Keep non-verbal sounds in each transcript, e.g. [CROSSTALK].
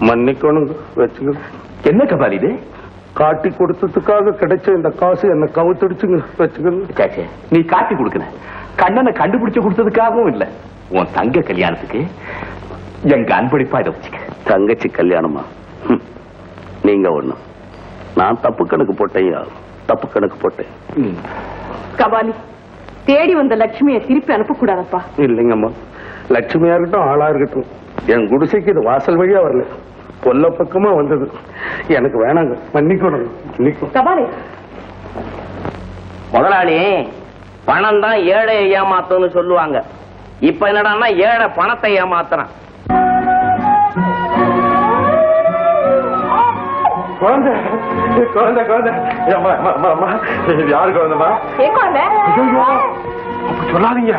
மன்னிக்கணும் வச்சுங்க என்ன கபால் இது? காட்டி கொடுத்ததுக்காக கிடைச்ச இந்த காசு என்ன கவுத்தடிச்சுங்க வச்சுக்கணும் சேச்சே நீ காட்டி கொடுக்கல. கண்ணனை கண்டுபிடிச்சு கொடுத்ததுக்காகவும் இல்ல. உன் தங்க கல்யாணத்துக்கு எங்க அன்பளிப்பா இதை வச்சுக்க. தங்கச்சி கல்யாணமா. நீங்க ஒண்ணு. நான் தப்பு கணக்கு போட்டேயா தப்பு கணக்கு போட்டேன். கபாலி தேடி வந்த லட்சுமியை திருப்பி அனுப்பக்கூடாதப்பா. இல்லைங்கம்மா. லட்சுமியா இருக்கட்டும் ஆளா இருக்கட்டும். என் குடிசைக்கு இது வாசல் வழியா வரல. கொல்ல பக்கமா வந்தது. எனக்கு வேணாங்க. மன்னிக்கணும். முதலாளி பணம் தான் ஏழை ஏமாத்தும்னு சொல்லுவாங்க. இப்ப என்னடான்னா ஏழை பணத்தை ஏமாத்துறான். குழந்தை. குழந்தை குழந்தை. அம்மா, அம்மா, அம்மா, அம்மா. இது யாரு குழந்தைமா சொல்லாதீங்க.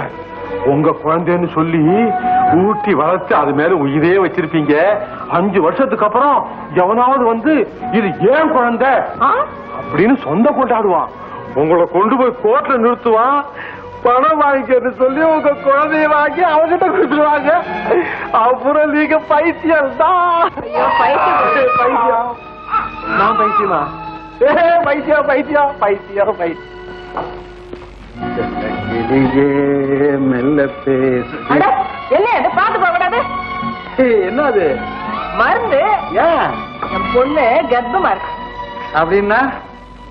உங்க குழந்தைன்னு சொல்லி ஊட்டி வளர்த்து அது மேல உயிரே வச்சிருப்பீங்க. அஞ்சு வருஷத்துக்கு அப்புறம் எவனாவது வந்து இது ஏன் குழந்தை? அப்படின்னு சொந்த கொண்டாடுவான். உங்களை கொண்டு போய் கோர்ட்ல நிறுத்துவான். பணம் வாங்கிக்கன்னு சொல்லி உங்க குழந்தைய வாங்கி அவங்கிட்ட கொடுத்துருவாங்க. அப்புறம் நீங்க பைத்தியம் தான். பைத்தியம். பைத்தியம். நான் பைத்தியமா? ஏ பைத்தியம் பைத்தியம் பைத்தியம் பைத்தியம். கிளியே மெல்ல பேசு. என்ன இது பாத்து போக கூடாது என்னது? மருந்து. ஏன் என் பொண்ணு கர்ப்பமா இருக்கு. அப்படின்னா?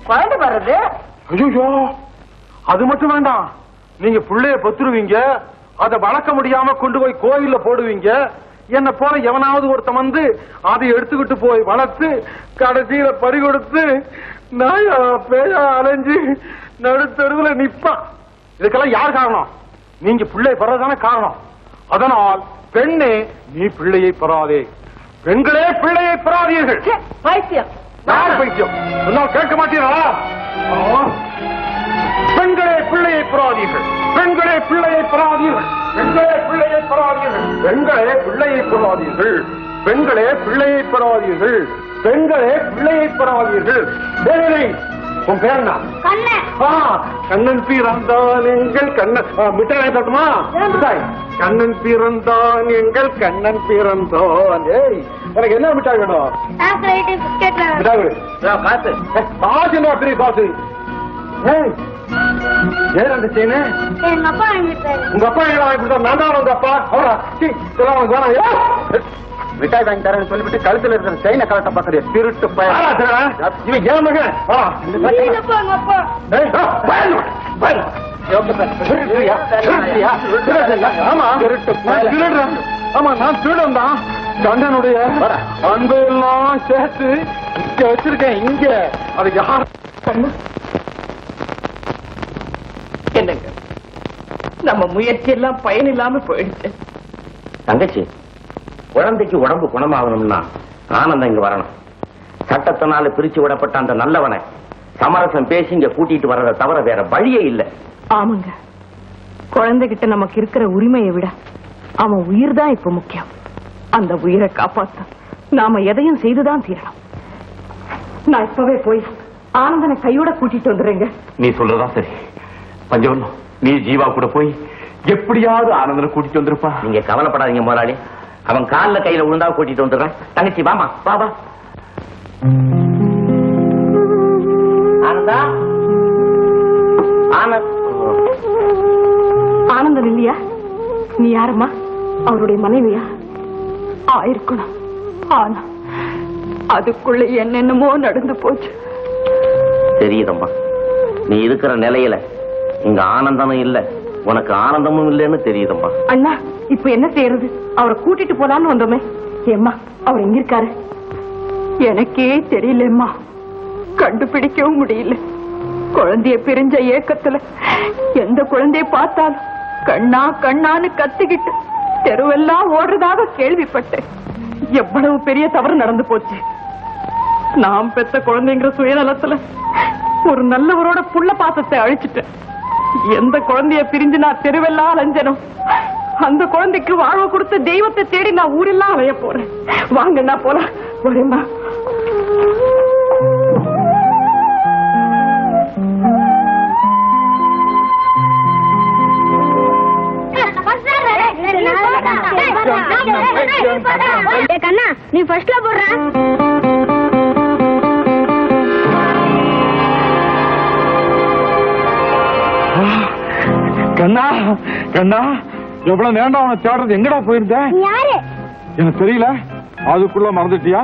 குழந்தை வர்றது ஐயோ அது மட்டும் வேண்டாம். நீங்க புள்ளைய பொத்துருவீங்க. அதை வளர்க்க முடியாம கொண்டு போய் கோயில்ல போடுவீங்க. என்ன போல எவனாவது ஒருத்தன் வந்து அதை எடுத்துக்கிட்டு போய் வளர்த்து கடைசியில பறி கொடுத்து நாயா பேயா அலைஞ்சு நடுத்தருவுல நிப்பான். இதுக்கெல்லாம் யார் காரணம்? நீங்க பிள்ளை பெறதானே காரணம். அதனால் பெண்ணே நீ பிள்ளையை பெறாதே. பெண்களே பிள்ளையை பெறாதீர்கள். பைத்தியம். யார் பைத்தியம்? சொன்னால் கேட்க மாட்டீர்களா. பெண்களே பிள்ளையை பெறாதீர்கள். பெண்களே பிள்ளையை பெறாதீர்கள். பெண்களே பிள்ளையை பெறாதீர்கள். பெண்களே பிள்ளையை பெறாதீர்கள். பெண்களே பிள்ளையை பெறாதீர்கள். பெண்களே பிள்ளையை பெறாதீர்கள். டேய், உன் பேர் என்ன? கண்ணன். ஆ, கண்ணன் பிறந்தான் எங்கள் கண்ணன். மிட்டாய் வாங்கி தரட்டுமா மிட்டாய். கண்ணன் பிறந்தான் எங்கள் கண்ணன் பிறந்தான். ஏய் எனக்கு என்ன மிட்டாய் வேணும்? மிட்டாய் கொடு. காசு காசு என்ன பெரிய காசு ஏய், ஏன் அந்த செயினு எங்க அப்பா வாங்கிட்டாரு உங்க அப்பா எங்க வாங்கி கொடுத்தா நான் தான் உங்க அப்பா. அவரா வேணாம் மிட்டாய் வாங்கி தரேன்னு சொல்லிவிட்டு கழுத்துல இருக்கிற செயினை கலட்ட பாக்குறிய திருட்டு இவன் ஏன் மகன்? ஆமா. நான் திருடன் தான் கண்ணனுடைய அன்பு எல்லாம் சேர்த்து இங்க வச்சிருக்கேன் இங்க. அது யார்? என்னங்க? நம்ம முயற்சி எல்லாம் பயன் இல்லாம போயிடுச்சு. தங்கச்சி குழந்தைக்கு உடம்பு குணமாகணும்னா ஆனந்தம் இங்க வரணும். சட்டத்தினால பிரிச்சு விடப்பட்ட அந்த நல்லவனை சமரசம் பேசி இங்க கூட்டிட்டு வர்றதை தவிர வேற வழியே இல்ல. ஆமாங்க. குழந்தைகிட்ட நமக்கு இருக்கிற உரிமையை விட அவன் உயிர் தான் இப்ப முக்கியம். அந்த உயிரை காப்பாத்த நாம எதையும் செய்துதான் தீரணும். நான் இப்பவே போய் ஆனந்தனை கையோட கூட்டிட்டு வந்துடுறேங்க. நீ சொல்றதா சரி. பஞ்சவர்ணம் நீ ஜீவா கூட போய் எப்படியாவது ஆனந்தனை கூட்டிட்டு வந்திருப்பா. நீங்க கவலைப்படாதீங்க முதலாளி அவன் கால்ல கையில விழுந்தா கூட்டிட்டு வந்துடுறேன். தங்கச்சி வாமா வா ஆனந்தா? ஆனந்த். ஆனந்தன் இல்லையா? நீ யாரம்மா? அவருடைய மனைவியா? ஆயிருக்கணும் ஆனா அதுக்குள்ள என்னென்னமோ நடந்து போச்சு. தெரியுதம்மா. நீ இருக்கிற நிலையில இங்க ஆனந்தமும் இல்ல உனக்கு ஆனந்தமும் இல்லைன்னு தெரியுதம்மா. அண்ணா இப்ப என்ன செய்யறது? அவரை கூட்டிட்டு போலான்னு வந்தோமே. ஏம்மா அவர் எங்க இருக்காரு எனக்கே தெரியலம்மா. கண்டுபிடிக்கவும் முடியல. குழந்தைய பிரிஞ்ச ஏக்கத்துல எந்த குழந்தைய பார்த்தாலும் கண்ணா கண்ணான்னு கத்திக்கிட்டு தெருவெல்லாம் ஓடுறதாக கேள்விப்பட்டேன். எவ்வளவு பெரிய தவறு நடந்து போச்சு. நாம் பெத்த குழந்தைங்கிற சுயநலத்துல ஒரு நல்லவரோட புள்ள பாசத்தை அழிச்சிட்டேன். எந்த குழந்தைய பிரிஞ்சு நான் தெருவெல்லாம் அலைஞ்சனும் அந்த குழந்தைக்கு வாழ்வு கொடுத்த தெய்வத்தை தேடி நான் ஊரெல்லாம் அலைய போறேன். வாங்க நான் போலாம். வரேம்மா கண்ணா நீ ஃபர்ஸ்ட்ல போடுற. கண்ணா கண்ணா. எவ்வளவு நேரம் அவனை தேடுறது? எங்கடா போயிருந்த? நீ யாரு? எனக்கு தெரியல. அதுக்குள்ள மறந்துட்டியா?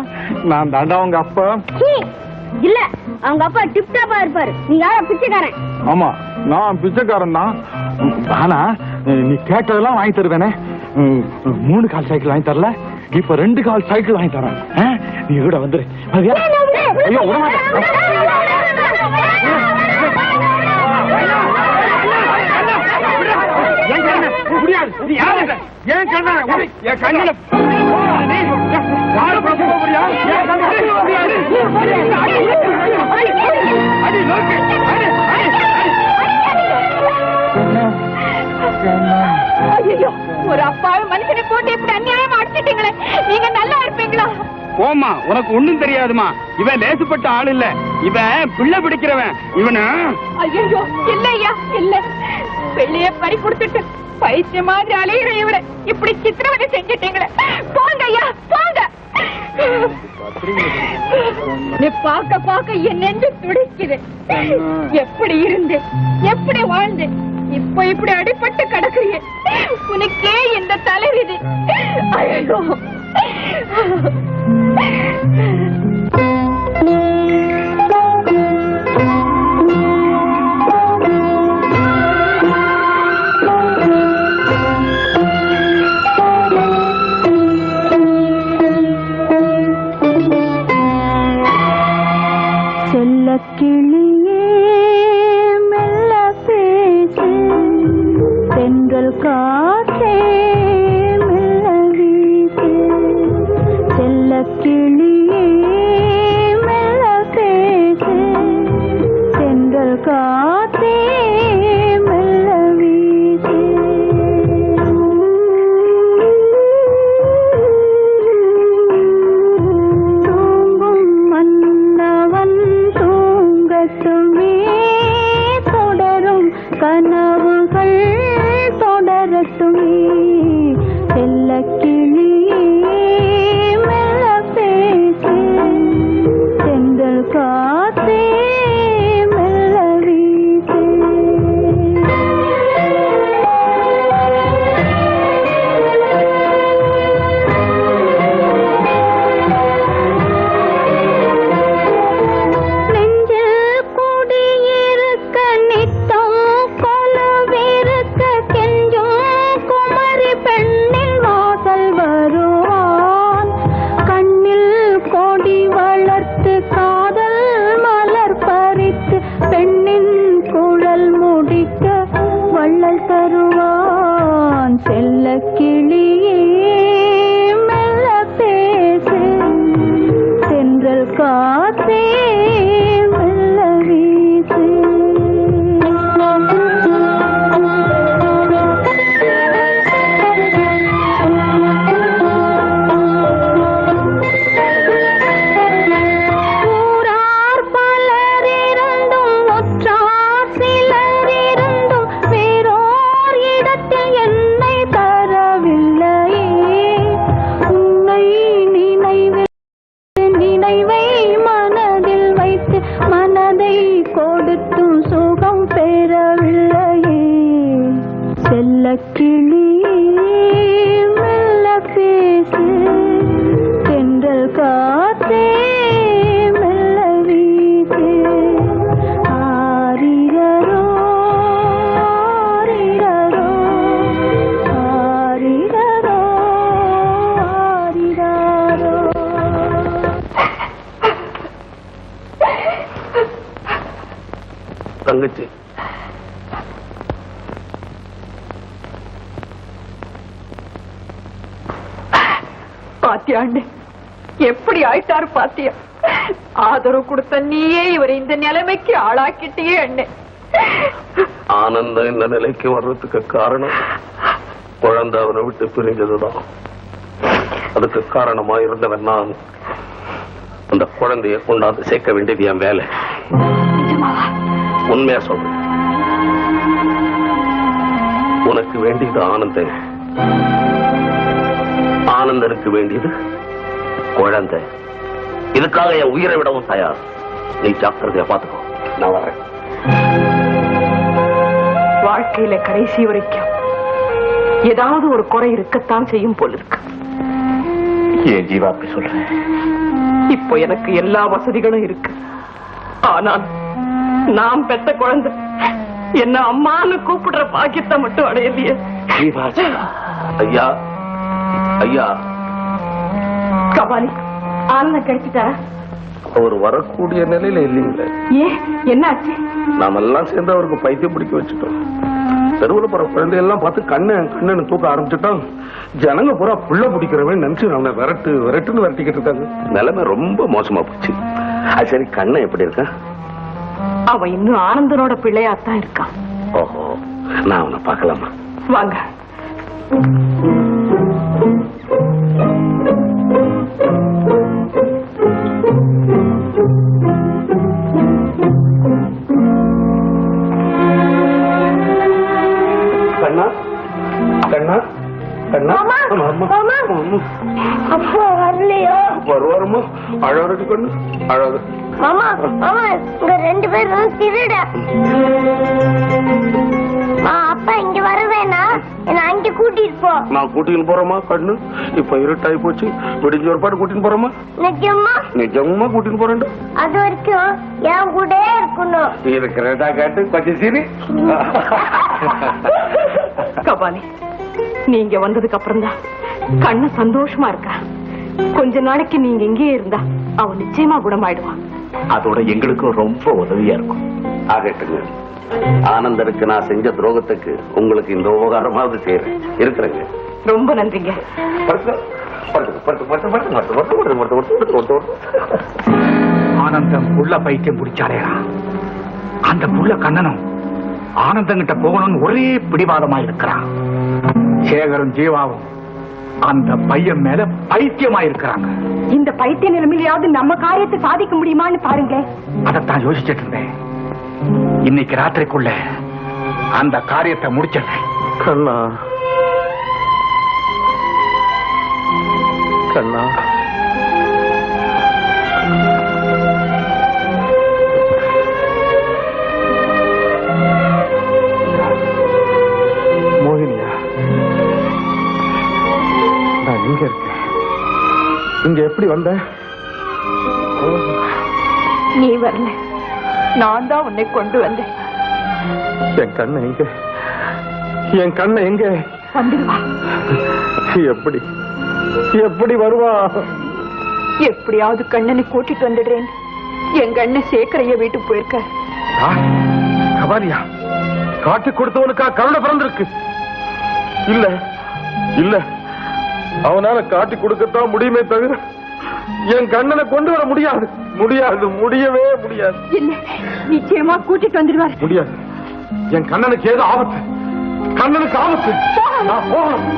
நான் தாண்டா உங்க அப்பா. இல்ல அவங்க அப்பா டிப் டாப்பா இருப்பாரு. நீ யார பிச்சைக்காரன்? ஆமா நான் பிச்சைக்காரன் தான். ஆனா நீ கேட்டதெல்லாம் வாங்கி தருவேனே. மூணு கால் சைக்கிள் வாங்கி தரல. இப்ப ரெண்டு கால் சைக்கிள் வாங்கி தரேன்? நீ கூட வந்துரு? ஐயோ விட மாட்டேன். முடியாது. நீ யாரு? ஏன் கண்ணா? என் கண்ணுல யாரு பக்கம் போக முடியா? ஏன் கண்ணா? முடியாது. அடி, நோக்கு. அடி, அடி. ஐயோ ஒரு அப்பாவி மனுஷனை போட்டு இப்படி அநியாயமா அடிச்சிட்டீங்களே நீங்க நல்லா இருப்பீங்களா போமா உனக்கு ஒண்ணும் தெரியாதுமா இவன் லேசுப்பட்ட ஆள் இல்ல இவன் பிள்ளை பிடிக்கிறவன் இவனு ஐயோ இல்ல ஐயா இல்ல வெளியே பறி கொடுத்துட்டு பைத்திய மாதிரி அலையிற இவர. இப்படி சித்திரவதை செஞ்சிட்டீங்களே. போங்க ஐயா போங்க. நீ பார்க்க பார்க்க என் நெஞ்சு துடிக்குது. எப்படி இருந்து எப்படி வாழ்ந்து இப்ப இப்படி அடிபட்டு கிடக்குறீங்க? உனக்கே இந்த தலைவிதி. அழகும் செல்ல கிளியே பாத்தியா அண்ணே எப்படி ஆயிட்டாரு பாத்தியா? ஆதரவு கொடுத்த நீயே இவரை இந்த நிலைமைக்கு ஆளாக்கிட்டியே அண்ணே. ஆனந்தம் இந்த நிலைக்கு வர்றதுக்கு காரணம் குழந்தை அவனை விட்டு பிரிஞ்சதுதான். அதுக்கு காரணமா இருந்தவன் நான். அந்த குழந்தைய கொண்டாந்து சேர்க்க வேண்டியது என் வேலை. உண்மையா சொல்றேன். உனக்கு வேண்டியது ஆனந்தன் ஆனந்தனுக்கு வேண்டியது குழந்தை. இதுக்காக என் உயிரை விடவும் தயார். நீ ஜாக்கிரதையா பாத்துக்கோ நான் வரேன். வாழ்க்கையில கடைசி வரைக்கும் ஏதாவது ஒரு குறை இருக்கத்தான் செய்யும் போல இருக்கு. ஏன் ஜீவா அப்படி சொல்றேன் இப்போ எனக்கு எல்லா வசதிகளும் இருக்கு. ஆனால் நான் பெத்த குழந்தை என்ன அம்மான்னு கூப்பிடுற பாக்கியத்தை மட்டும் அடையலையே. ஐயா ஐயா. கபாலி ஆனந்தம் கிடைச்சிட்டாரா அவர் வரக்கூடிய நிலையில இல்லைங்களே. ஏன் என்னாச்சு? நாம எல்லாம் சேர்ந்து அவருக்கு பைத்தியம் பிடிக்க வச்சுட்டோம். தெருவுல போற குழந்தையெல்லாம் பார்த்து கண்ணு கண்ணு தூக்க ஆரம்பிச்சுட்டோம் ஜனங்க பூரா புள்ள பிடிக்கிறவன் நினைச்சு அவனை விரட்டு விரட்டுன்னு விரட்டிக்கிட்டு இருக்காங்க. நிலைமை ரொம்ப மோசமா போச்சு. அது சரி கண்ணு எப்படி இருக்கா அவன் இன்னும் ஆனந்தனோட பிள்ளையாத்தான் இருக்கான். ஓஹோ நான் அவனை பார்க்கலாமா? வாங்க. அப்பா வரலையோ? வருவாருமா? மாமா மாமா இங்க ரெண்டு பேரும் திருட. மா, அப்பா இங்க வரவேனா என்ன அங்க கூட்டிட்டு போ. நான் போறேமா கண்ணு. இப்ப இருட்டாயி போச்சு. விடிஞ்ச ஒரு பாட்டு கூட்டின்னு போறேமா நிஜமா நிஜமா கூட்டின்னு போறேன் அது வரைக்கும் என் கூட இருக்கணும். இருக்கிறதா கேட்டு கொஞ்சம் சரி. [LAUGHS] கபாலி நீங்க வந்ததுக்கு அப்புறம் தான் கண்ணு சந்தோஷமா இருக்கா கொஞ்ச நாளைக்கு நீங்க இங்கேயே இருந்தா அவன் நிச்சயமா குணமாயிடுவான் அதோட எங்களுக்கும் ரொம்ப உதவியா இருக்கும் ஆகட்டுங்க ஆனந்தனுக்கு நான் செஞ்ச துரோகத்துக்கு உங்களுக்கு இந்த உபகாரமாவது செய்யறேன் இருக்கிறேங்க ரொம்ப நன்றிங்க ஆனந்தம் புள்ள பைத்தியம் பிடிச்சாரேடா அந்த புள்ள கண்ணனும் ஆனந்தங்கிட்ட போகணும்னு ஒரே பிடிவாதமா இருக்கிறான் சேகரும் ஜீவாவும் அந்த பையன் மேல பைத்தியமா இருக்கிறாங்க இந்த பைத்திய நிலைமையிலாவது நம்ம காரியத்தை சாதிக்க முடியுமான்னு பாருங்க அதைத்தான் யோசிச்சுட்டு இருந்தேன். இன்னைக்கு ராத்திரிக்குள்ள அந்த காரியத்தை முடிச்சிடுறேன். கண்ணா. கண்ணா. இங்க எப்படி வந்த? நீ வரல. நான் தான் உன்னை கொண்டு வந்தேன். என் கண்ணை எங்க? என் கண்ணை எங்க? எப்படி? எப்படி வருவா? எப்படியாவது கண்ணனை கூட்டிட்டு வந்துடுறேன். எங்க அண்ணன் சேகரைய வீட்டுக்கு போயிருக்க. ஆ, கபாலியா காட்டி கொடுத்தவனுக்கா கருணை பிறந்திருக்கு? இல்ல இல்ல. அவனால காட்டி கொடுக்கத்தான் முடியுமே தவிர என் கண்ணனை கொண்டு வர முடியாது. முடியாது முடியவே முடியாது. இல்ல நிச்சயமா கூட்டிட்டு வந்துடுவார். முடியாது. என் கண்ணனுக்கு ஏதோ ஆபத்து. கண்ணனுக்கு ஆபத்து. நான் போகணும்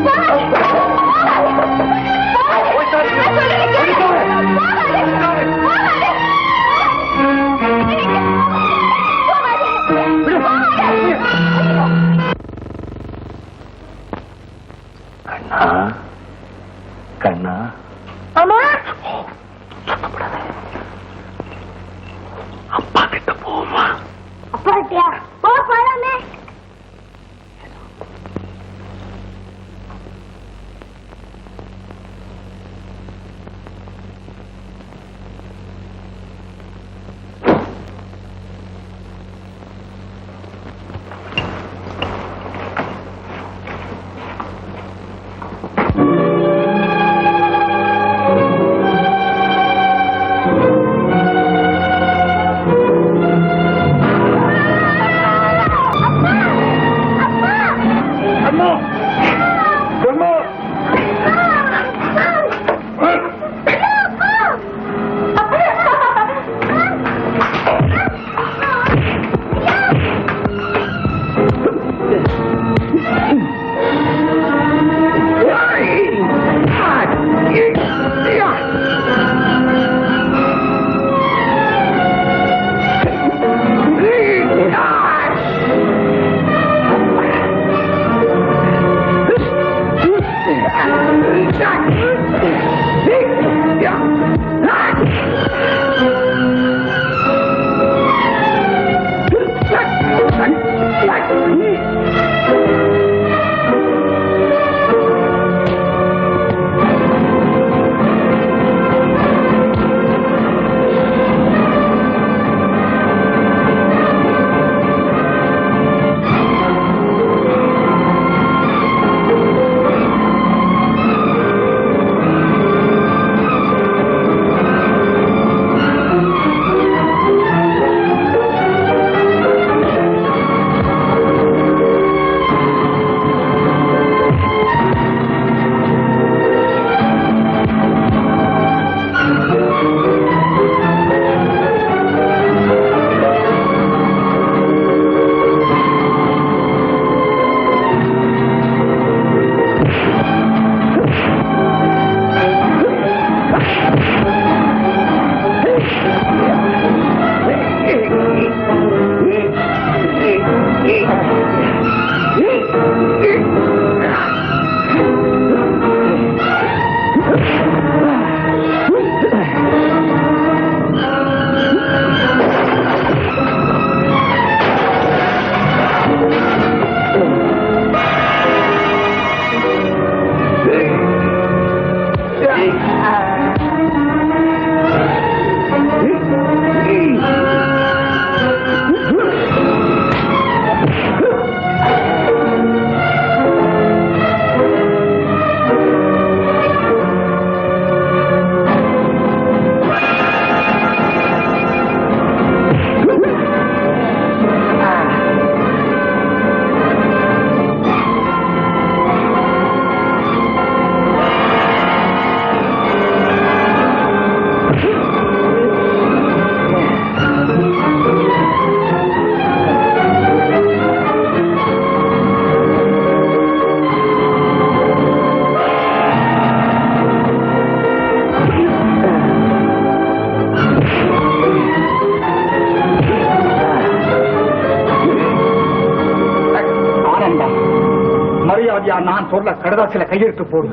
சொல்ல கடுதாசில கையெழுத்து போடு.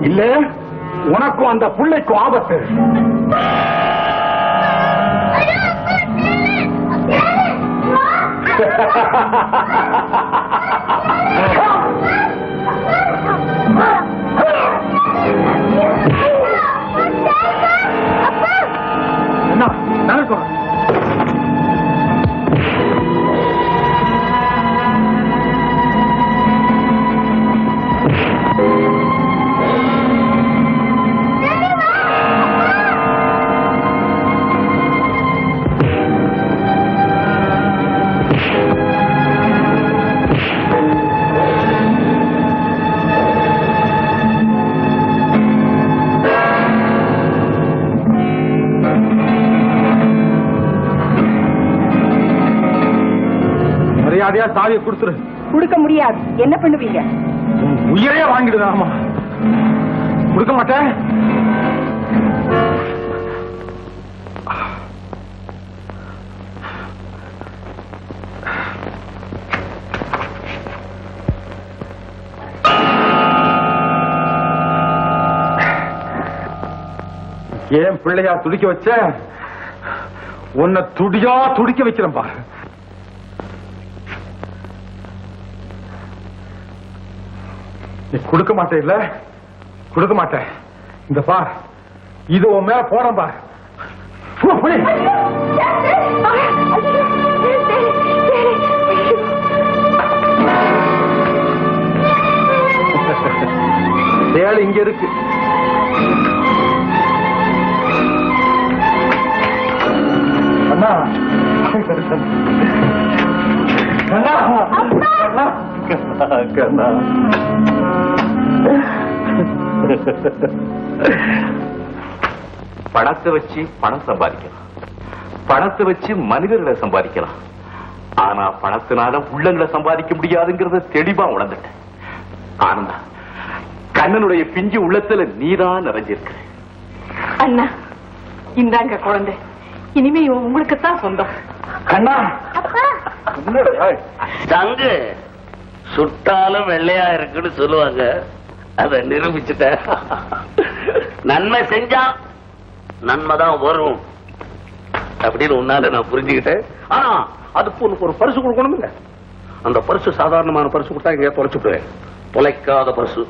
இல்ல உனக்கும் அந்த புள்ளைக்கும் ஆபத்து. என்ன? [LAUGHS] மரியாதையா சாவியை கொடுத்துரு. கொடுக்க முடியாது. என்ன பண்ணுவீங்க? உன் உயிரையே வாங்கிடுதாமா கொடுக்க மாட்டேன். ஏன் பிள்ளையா துடிக்க வச்ச? உன்னை துடியா துடிக்க வைக்கிறேன் பாரு. நீ கொடுக்க மாட்டே இல்ல. கொடுக்க மாட்டேன் இந்த பார். இது உன் மேல போறேன் பார். சேலை இங்க இருக்கு. அண்ணா. அண்ணா. அண்ணா. கண்ணா பணத்தை வச்சு பணம் சம்பாதிக்கலாம். பணத்தை வச்சு மனிதர்களை சம்பாதிக்கலாம். ஆனா பணத்தினால உள்ளங்களை சம்பாதிக்க முடியாதுங்கிறத தெளிவா உணர்ந்துட்டேன். ஆனந்தா கண்ணனுடைய பிஞ்சு உள்ளத்துல நீதான் நிறைஞ்சிருக்க. அண்ணா இந்தாங்க குழந்தை. இனிமே இவன் உங்களுக்கு தான் சொந்தம். கண்ணா! தங்கு சுட்டாலும் வெள்ளையா இருக்குன்னு சொல்லுவாங்க. அத நிரூபிச்சுட்ட நன்மை செஞ்சா நன்மை தான் வரும் அப்படின்னு உன்னால நான் புரிஞ்சுக்கிட்டேன். ஆனா அதுக்கு உனக்கு ஒரு பரிசு கொடுக்கணும்ல அந்த பரிசு சாதாரணமான பரிசு கொடுத்தா இங்கே தொலைச்சுடுவேன் தொலைக்காத பரிசு.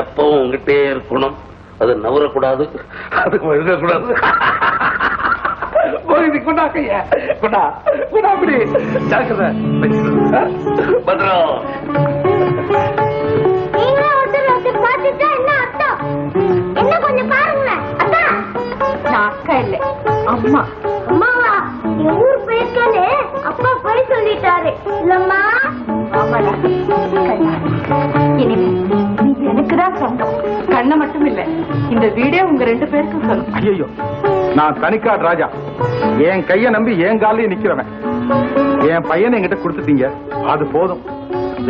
எப்பவும் உங்ககிட்டே இருக்கணும். அது நவரக்கூடாது. அதுக்கு எழுதக்கூடாது பத்திரம். பார்த்துட்டா என்ன அர்த்தம்? என்ன கொஞ்சம் பாருங்களேன். அத்தா நான் அக்கா இல்ல அம்மா. அம்மாவா? எங்க ஊர் போயிருக்கேன்னு அப்பா போய் சொல்லிட்டாரு. இல்லம்மா. ஆமாடா. கண்ணா இனிமே நீ எனக்கு தான் சொந்தம். கண்ணை மட்டும் இல்ல இந்த வீடே உங்க ரெண்டு பேருக்கும் சொந்தம். ஐயோ நான் தனிக்காட் ராஜா. என் கைய நம்பி என் காலையும் நிக்கிறவன். என் பையனை என்கிட்ட கொடுத்துட்டீங்க. அது போதும்.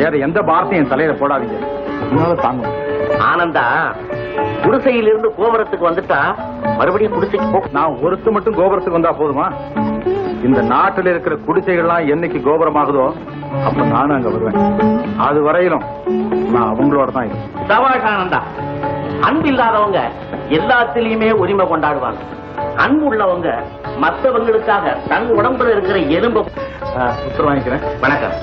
வேற எந்த பாரத்தையும் என் தலையில போடாதீங்க. அதனால தாங்கும் ஆனந்தா குடிசையிலிருந்து கோபுரத்துக்கு வந்துட்டா மறுபடியும் குடிசைக்கு போ. நான் ஒருத்து மட்டும் கோபுரத்துக்கு வந்தா போதுமா? இந்த நாட்டில் இருக்கிற குடிசைகள்லாம் என்னைக்கு கோபுரமாகுதோ அப்ப நானும் அங்க வருவேன். அது வரையிலும் நான் அவங்களோட தான் ஆனந்தா அன்பு இல்லாதவங்க எல்லாத்திலயுமே உரிமை கொண்டாடுவாங்க. அன்பு உள்ளவங்க மத்தவங்களுக்காக தன் உடம்புல இருக்கிற எலும்பு வாங்கிக்கிறேன். வணக்கம்.